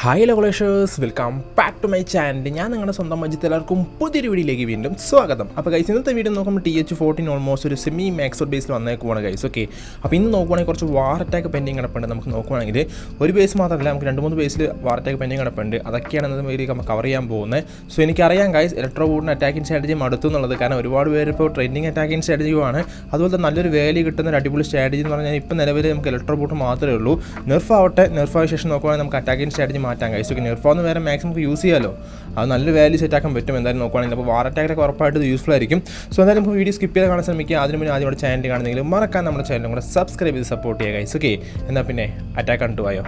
Hi ലവലേഷേഴ്സ് welcome back to my channel ഞാൻ നിങ്ങളുടെ സ്വന്തം മജിത്ത് എല്ലാവർക്കും പുതിയൊരു വീഡിയോയിലേക്ക് വീണ്ടും സ്വാഗതം. അപ്പോൾ ഗൈസ് ഇന്നത്തെ വീഡിയോ നോക്കുമ്പോൾ ടി എച്ച് ഫോർട്ടീൻ ഓൾമോസ്റ്റ് ഒരു സെമി മാക്സോഡ് ബേസിൽ വന്നേക്കുവാണ് ഗൈസ് ഓക്കെ അപ്പോൾ ഇന്ന് നോക്കുവാണെങ്കിൽ കുറച്ച് വാർ അറ്റാക്ക് പെൻഡിങ് കിടപ്പുണ്ട് നമുക്ക് നോക്കുവാണെങ്കിൽ. ഒരു ബേസ് മാത്രമല്ല നമുക്ക് രണ്ട് മൂന്ന് ബേസിൽ വാർ അറ്റാക്ക് പെൻഡിങ് കിടപ്പുണ്ട്. അതൊക്കെയാണ് വീഡിയോ നമ്മൾ കവർ ചെയ്യാൻ പോകുന്നത്. സോ എനിക്കറിയാം ഗൈസ് ഇലക്ട്രോ ബോർഡിന് അറ്റാക്കിംഗ് സ്ട്രാറ്റജി മടുത്തു എന്നുള്ളത്. കാരണം ഒരുപാട് പേര് ഇപ്പോൾ ട്രെൻഡിങ് അറ്റാക്കിംഗ് സ്ട്രാറ്റജിയുമാണ് അതുപോലെ തന്നെ നല്ലൊരു വേലി കിട്ടുന്ന ഒരു അടിപൊളി സ്ട്രാറ്റജി എന്ന് പറഞ്ഞാൽ ഇപ്പോൾ നിലവിൽ നമുക്ക് ഇലക്ട്രോ ബോട്ട് മാത്രമേ ഉള്ളൂ. നെർഫ് ആവട്ടെ നെർഫ് ആയ ശേഷം നോക്കുവാണെങ്കിൽ നമുക്ക് അറ്റാക്കിംഗ് സ്ട്രാറ്റജി മാറ്റാൻ കഴിച്ചു പിന്നെ ഇയർഫോൺ ഒന്ന് വേറെ മാക്സിമം നമുക്ക് യൂസ് ചെയ്യാമല്ലോ അത് നല്ല വാല്യൂ സെറ്റ് ആക്കാൻ പറ്റും എന്തായാലും നോക്കുവാണെങ്കിൽ. അപ്പോൾ വാർ അറ്റാക്കൊക്കെ ഉറപ്പായിട്ട് ഇത് യൂസ്ഫുൾ ആയിരിക്കും. സോ എന്തായാലും വീഡിയോ സ്കിപ്പ് ചെയ്ത് കാണാൻ ശ്രമിക്കുക. അതിന് മുന്നേ ആദ്യം ചാനൽ കാണുന്നെങ്കിൽ മറക്കാൻ നമ്മുടെ ചാനലും കൂടെ സബ്സ്ക്രൈബ് ചെയ്ത് സപ്പോർട്ട് ചെയ്യുക ഗൈസ് ഓക്കെ എന്നാൽ പിന്നെ അറ്റാക്ക് കണ്ടു പോയോ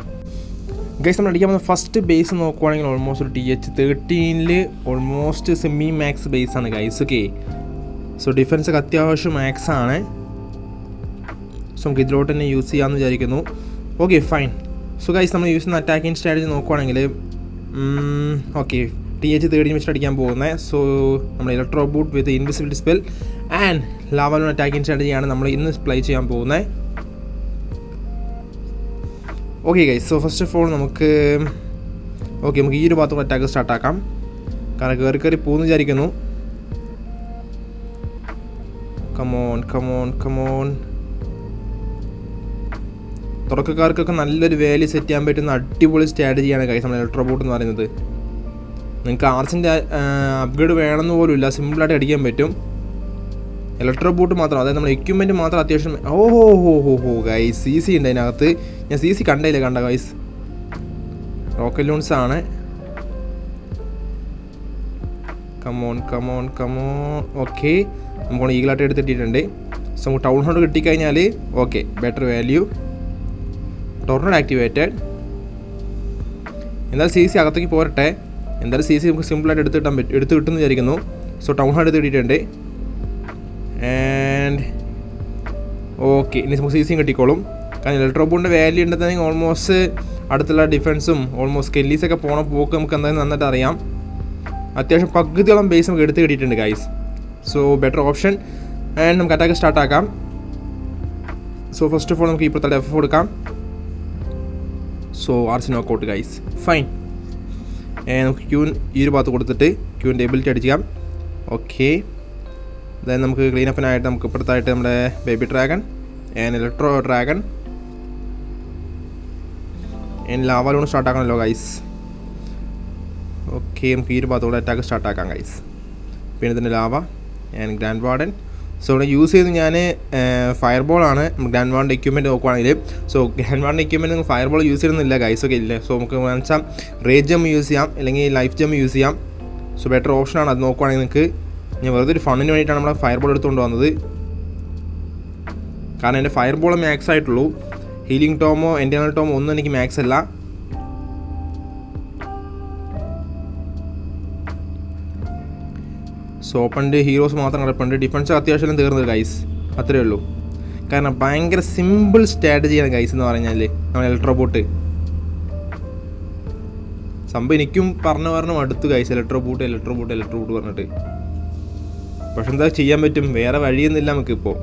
ഗൈസ് നമ്മൾ അടിക്കാൻ പോകുന്ന ഫസ്റ്റ് ബേസ് നോക്കുവാണെങ്കിൽ ഓൾമോസ്റ്റ് ഒരു ടി എച്ച് തേർട്ടീനിൽ ഓൾമോസ്റ്റ് സെമി മാക്സ് ബേസ് ആണ് ഗൈസ് ഓക്കെ സോ ഡിഫൻസ് ഒക്കെ അത്യാവശ്യം മാക്സ് ആണ്. സോ നമുക്ക് ഇതിലോട്ട് തന്നെ യൂസ് ചെയ്യാമെന്ന് വിചാരിക്കുന്നു. ഓക്കെ ഫൈൻ സോ ഗൈസ് നമ്മൾ യൂസ് ചെയ്യുന്ന അറ്റാക്കിംഗ് സ്ട്രാറ്റജി നോക്കുവാണെങ്കിൽ ഓക്കെ ടി എച്ച് തേർഡ് വെച്ചിട്ട് അടിക്കാൻ പോകുന്നത് സോ നമ്മൾ electro boot with invisibility spell and lavaloon attacking സ്ട്രാറ്റജിയാണ് നമ്മൾ ഇന്ന് പ്ലേ ചെയ്യാൻ പോകുന്നത് okay guys so first of all നമുക്ക് ഓക്കെ നമുക്ക് ഈ ഒരു ഭാഗത്തോടെ അറ്റാക്ക് സ്റ്റാർട്ടാക്കാം കാരണം കയറി കയറി പോകുന്നു വിചാരിക്കുന്നു. കമോൺ കമോൺ കമോൺ തുടക്കക്കാർക്കൊക്കെ നല്ലൊരു വാല്യൂ സെറ്റ് ചെയ്യാൻ പറ്റുന്ന അടിപൊളി സ്ട്രാറ്റജിയാണ് കൈസ് നമ്മൾ ഇലക്ട്രോ ബോട്ട് എന്ന് പറയുന്നത്. നിങ്ങൾക്ക് ആർസിന്റെ അപ്ഗ്രേഡ് വേണമെന്ന് പോലും ഇല്ല. സിമ്പിളായിട്ട് അടിക്കാൻ പറ്റും. ഇലക്ട്രോ ബോട്ട് മാത്രം അതായത് നമ്മൾ എക്യുപ്മെന്റ് മാത്രം അത്യാവശ്യം ഓ ഹോ ഹോ ഹോ ഹോ ഗൈസ് സി സി ഉണ്ട് അതിനകത്ത്. ഞാൻ സി സി കണ്ടില്ല കണ്ട ഗൈസ് റോക്കറ്റ് ലോൺസ് ആണ്. Come on come on come on okay നമുക്ക് ഈഗിളായിട്ട് എടുത്തിട്ടിട്ടുണ്ട്. സോ നമുക്ക് ടൗൺ ഹോൾ കിട്ടിക്കഴിഞ്ഞാൽ okay better value tornado activated എന്തായാലും സി സി അകത്തേക്ക് പോരട്ടെ. എന്തായാലും സി സി നമുക്ക് സിമ്പിളായിട്ട് എടുത്ത് കിട്ടാൻ പറ്റും എടുത്ത് കിട്ടുമെന്ന് വിചാരിക്കുന്നു. സോ ടൗൺ ഹാൾ എടുത്ത് കിട്ടിയിട്ടുണ്ട്. ഓക്കെ ഇനി നമുക്ക് സി സിയും കിട്ടിക്കോളും. കാരണം ഇലക്ട്രോ ബോണ്ടിന്റെ വാല്യൂ ഉണ്ടെന്നുണ്ടെങ്കിൽ ഓൾമോസ്റ്റ് അടുത്തുള്ള ഡിഫൻസും ഓൾമോസ്റ്റ് കെല്ലീസൊക്കെ പോണ പോക്ക് നമുക്ക് എന്തായാലും നന്നായിട്ട് അറിയാം. അത്യാവശ്യം പകുതിയോളം ബേസ് നമുക്ക് എടുത്ത് കിട്ടിയിട്ടുണ്ട് guys so better option and നമുക്ക് അറ്റാക്ക് സ്റ്റാർട്ട് ആക്കാം. സോ ഫസ്റ്റ് ഓഫ് ഓൾ നമുക്ക് ഇപ്പോഴത്തെ എഫ് കൊടുക്കാം so R C knockout guys fine നമുക്ക് ക്യൂൻ ഈ ഒരു ഭാഗത്ത് കൊടുത്തിട്ട് ക്യൂവിന്റെ എബിലിറ്റി അടിക്കാം ഓക്കെ അതായത് നമുക്ക് ക്ലീൻ അപ്പിനായിട്ട് നമുക്ക് ഇപ്പുറത്തായിട്ട് നമ്മുടെ baby dragon and electro dragon and lavaloon start ആക്കണമല്ലോ guys okay നമുക്ക് ഈ ഒരു ഭാഗത്തോടെ അറ്റാക്ക് സ്റ്റാർട്ട് ആക്കാം ഗൈസ് പിന്നെ ഇതിന്റെ lava and grand warden so ഇവിടെ യൂസ് ചെയ്ത് ഞാൻ ഫയർ ബോളാണ് ഗ്രാൻഡ് വാണ്ട് എക്യുപ്മെന്റ് നോക്കുവാണെങ്കിൽ സോ ഗ്രാൻഡ് വാണ്ട് എക്യുപ്മെന്റ് നിങ്ങൾ ഫയർ ബോൾ യൂസ് ചെയ്യുന്നില്ല ഗൈസ് ഒക്കെ ഇല്ല. സോ നമുക്ക് വെച്ചാൽ റേജ് ജം യൂസ് ചെയ്യാം അല്ലെങ്കിൽ ലൈഫ് ജം യൂസ് ചെയ്യാം. സോ ബെറ്റർ ഓപ്ഷനാണ് അത് നോക്കുവാണെങ്കിൽ നിങ്ങൾക്ക് ഞാൻ വെറുതെ ഒരു ഫണ്ണിന് വേണ്ടിയിട്ടാണ് നമ്മൾ ഫയർ ബോൾ എടുത്തുകൊണ്ട് വന്നത്. കാരണം എന്റെ ഫയർ ബോൾ മാക്സ് ആയിട്ടുള്ളൂ ഹീലിംഗ് ടോമോ എന്റെ ടോമോ ഒന്നും എനിക്ക് മാക്സ് അല്ല. സോപ്പണ്ട് ഹീറോസ് മാത്രം കിടപ്പുണ്ട് ഡിഫൻസ് അത്യാവശ്യം തീർന്നത് ഗൈസ് അത്രയേ ഉള്ളൂ. കാരണം ഭയങ്കര സിമ്പിൾ സ്ട്രാറ്റജിയാണ് ഗൈസ് എന്ന് പറഞ്ഞാൽ നമ്മൾ ഇലക്ട്രോ ബോട്ട് സംഭവം എനിക്കും പറഞ്ഞു പറഞ്ഞു അടുത്ത് guys electro boot electro boot electro boot പറഞ്ഞിട്ട്. പക്ഷെ എന്താ ചെയ്യാൻ പറ്റും? വേറെ വഴിയൊന്നുമില്ല നമുക്ക് ഇപ്പോൾ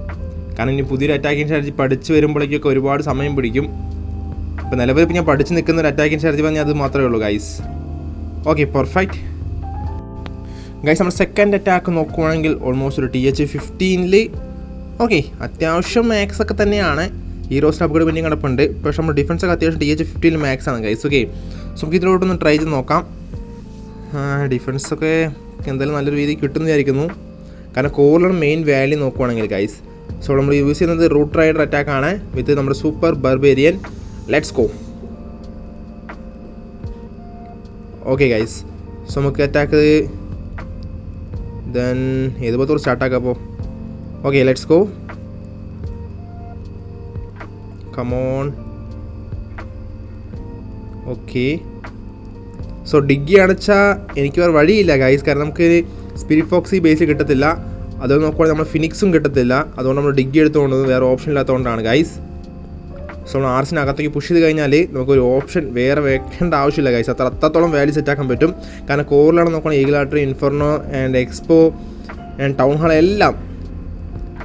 കാരണം ഇനി പുതിയൊരു അറ്റാക്കിംഗ് സ്ട്രാറ്റജി പഠിച്ച് വരുമ്പോഴേക്കൊക്കെ ഒരുപാട് സമയം പിടിക്കും. അപ്പോൾ നിലവിൽ ഇപ്പോൾ ഞാൻ പഠിച്ച് നിൽക്കുന്ന ഒരു അറ്റാക്കിംഗ് സ്ട്രാറ്റജി പറഞ്ഞാൽ അത് മാത്രമേ ഉള്ളൂ ഗൈസ് ഓക്കെ പെർഫെക്റ്റ് ഗൈസ് നമ്മൾ സെക്കൻഡ് അറ്റാക്ക് നോക്കുവാണെങ്കിൽ ഓൾമോസ്റ്റ് ഒരു ടി എച്ച് ഫിഫ്റ്റീനിൽ ഓക്കെ അത്യാവശ്യം മാക്സ് ഒക്കെ തന്നെയാണ്. ഹീറോസിന് അപ്ഗ്രേഡ് പിന്നെ കിടപ്പുണ്ട്. പക്ഷേ നമ്മൾ ഡിഫൻസ് ഒക്കെ അത്യാവശ്യം ടി എച്ച് ഫിഫ്റ്റീനിൽ മാക്സ് ആണ് ഗൈസ് ഓക്കെ നമുക്ക് ഇതിലോട്ടൊന്ന് ട്രൈ ചെയ്ത് നോക്കാം. ഡിഫൻസ് ഒക്കെ എന്തായാലും നല്ലൊരു രീതിയിൽ കിട്ടുമെന്ന് വിചാരിക്കുന്നു. കാരണം കോറിലാണ് മെയിൻ വാല്യൂ നോക്കുവാണെങ്കിൽ ഗൈസ് സോ നമ്മൾ യൂസ് ചെയ്യുന്നത് റൂട്ട് റൈഡർ അറ്റാക്ക് ആണ് വിത്ത് നമ്മുടെ super barbarian let's go okay guys so നമുക്ക് അറ്റാക്ക് ദെൻ ഭാഗത്തോട് സ്റ്റാർട്ടാക്കാം അപ്പോൾ okay let's go come on okay so Diggy അടച്ചാൽ എനിക്ക് വേറെ വഴിയില്ല ഗൈസ് കാരണം നമുക്ക് സ്പിരിറ്റ് ഫോക്സി ബേസ് കിട്ടത്തില്ല. അത് നോക്കുവാണെങ്കിൽ നമ്മൾ ഫിനിക്സും കിട്ടത്തില്ല. അതുകൊണ്ട് നമ്മൾ ഡിഗ്ഗി എടുത്തുകൊണ്ട് വേറെ ഓപ്ഷൻ ഇല്ലാത്തതുകൊണ്ടാണ് ഗൈസ് സോ നമ്മൾ ആർസിനകത്തേക്ക് പുഷ് ചെയ്ത് കഴിഞ്ഞാൽ നമുക്കൊരു ഓപ്ഷൻ വേറെ വെക്കേണ്ട ആവശ്യമില്ല ഗൈസ് അത്ര അത്രത്തോളം വാല്യൂ സെറ്റാക്കാൻ പറ്റും. കാരണം കോറിലാണ് നോക്കുകയാണെങ്കിൽ eagle artillery inferno and xbow and town hall എല്ലാം.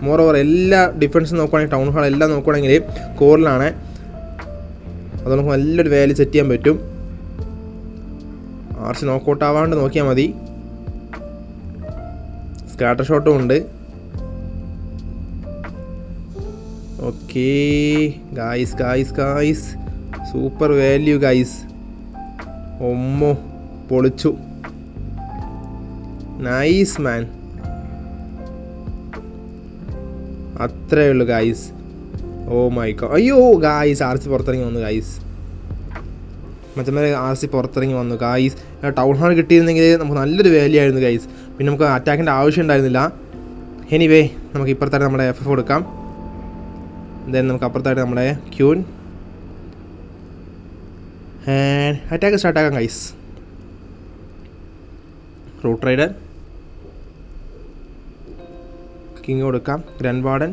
മോർ ഓവർ എല്ലാ ഡിഫൻസ് നോക്കുവാണെങ്കിൽ ടൗൺ ഹാൾ എല്ലാം നോക്കുകയാണെങ്കിൽ കോറിലാണ് അത് നമുക്ക് നല്ലൊരു വാല്യൂ സെറ്റ് ചെയ്യാൻ പറ്റും. ആർച്ച് നോക്കൗട്ട് ആവാണ്ട് നോക്കിയാൽ മതി. സ്കാറ്റർ ഷോട്ടും ഉണ്ട്. Okay. Guys guys guys super value guys ഒമ്മോ പൊളിച്ചു. നൈസ് മാൻ അത്രേ ഉള്ളൂ ഗായ്സ് ഓ മൈ ഗോ അയ്യോ ഗായ്സ് ആർ സി പുറത്തിറങ്ങി വന്നു ഗായ്സ് മറ്റന്മാരെ ആർ സി പുറത്തിറങ്ങി വന്നു ഗായ്സ് ടൗൺ ഹാൾ കിട്ടിയിരുന്നെങ്കിൽ നമുക്ക് നല്ലൊരു വാല്യൂ ആയിരുന്നു ഗായ്സ് പിന്നെ നമുക്ക് അറ്റാക്കിന്റെ ആവശ്യം ഉണ്ടായിരുന്നില്ല. എനിവേ നമുക്ക് ഇപ്പുറത്തായിട്ട് നമ്മുടെ എഫ് എഫ് കൊടുക്കാം ദെൻ നമുക്ക് അപ്പുറത്തായിട്ട് നമ്മുടെ ക്യൂൻ. ആൻഡ് അറ്റാക്ക് സ്റ്റാർട്ടാക്കാം ഗൈസ് റൂട്ട് റൈഡർ കിങ് കൊടുക്കാം ഗ്രൻഡ് വാർഡൻ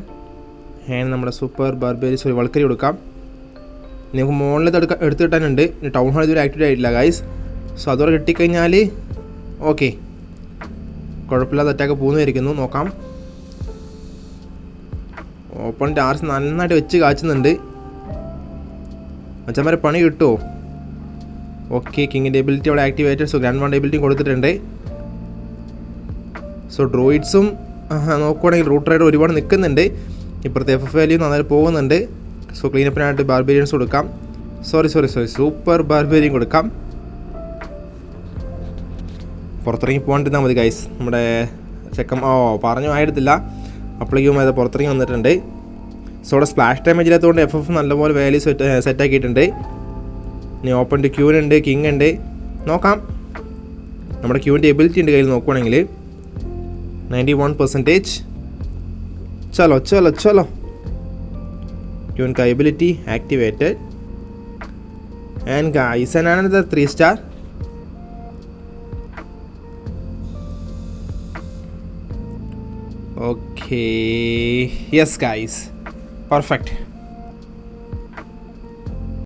ആൻഡ് നമ്മുടെ സൂപ്പർ ബർബേരി സോറി വൾക്കരി കൊടുക്കാം. നമുക്ക് മുകളിൽ എടുക്കാൻ എടുത്തു കിട്ടാനുണ്ട്. ടൗൺ ഹാൾ ഇതുവരെ ആക്ടിവേറ്റ് ആയിട്ടില്ല ഗൈസ് സോ അതോടെ കിട്ടിക്കഴിഞ്ഞാൽ ഓക്കെ കുഴപ്പമില്ലാതെ അറ്റാക്ക് പോകുന്നതായിരിക്കുന്നു നോക്കാം. ഓപ്പണിന്റെ ആർസ് നന്നായിട്ട് വെച്ച് കാച്ചുന്നുണ്ട്. അച്ഛന്മാരെ പണി കിട്ടുമോ ഓക്കെ കിങ്ങിന്റെ എബിലിറ്റി അവിടെ ആക്ടിവേറ്റഡ് സോ ഗ്രാൻഡ് വൺ എബിലിറ്റി കൊടുത്തിട്ടുണ്ട്. സോ ഡ്രോയിഡ്സും നോക്കുവാണെങ്കിൽ റൂട്ട് ഒരുപാട് നിൽക്കുന്നുണ്ട്. ഇപ്പുറത്തെ എഫ് എഫ് വാല്യൂ നന്നായി പോകുന്നുണ്ട്. സോ ക്ലീനപ്പിനായിട്ട് ബാർബേരിയൻസ് കൊടുക്കാം. Sorry sorry sorry super barbarian കൊടുക്കാം. പുറത്തിറങ്ങി പോകാണ്ടിരുന്നാൽ മതി ഗൈസ് നമ്മുടെ ചെക്കം ഓ പറഞ്ഞു ആയിടത്തില്ല. അപ്പോഴേക്കും അത് പുറത്തിറങ്ങി വന്നിട്ടുണ്ട്. സോ അവിടെ സ്പ്ലാഷ് ഡാമേജ് ഇല്ലാത്തതുകൊണ്ട് എഫ് എഫ് നല്ലപോലെ വാല്യൂ സെറ്റ് സെറ്റാക്കിയിട്ടുണ്ട് ഇനി ഓപ്പൺ ടു ക്യൂനുണ്ട് കിങ് ഉണ്ട്. നോക്കാം. നമ്മുടെ ക്യൂവിന്റെ എബിലിറ്റി ഉണ്ട് കയ്യിൽ നോക്കുവാണെങ്കിൽ. നയന്റി വൺ പെർസെന്റേജ് ചലോ ചലോ ചലോ ക്യൂൻ കൈബിലിറ്റി ആക്ടിവേറ്റഡ് ആൻഡ് ഗൈസൻ ആണ് three star okay. Yes guys. Perfect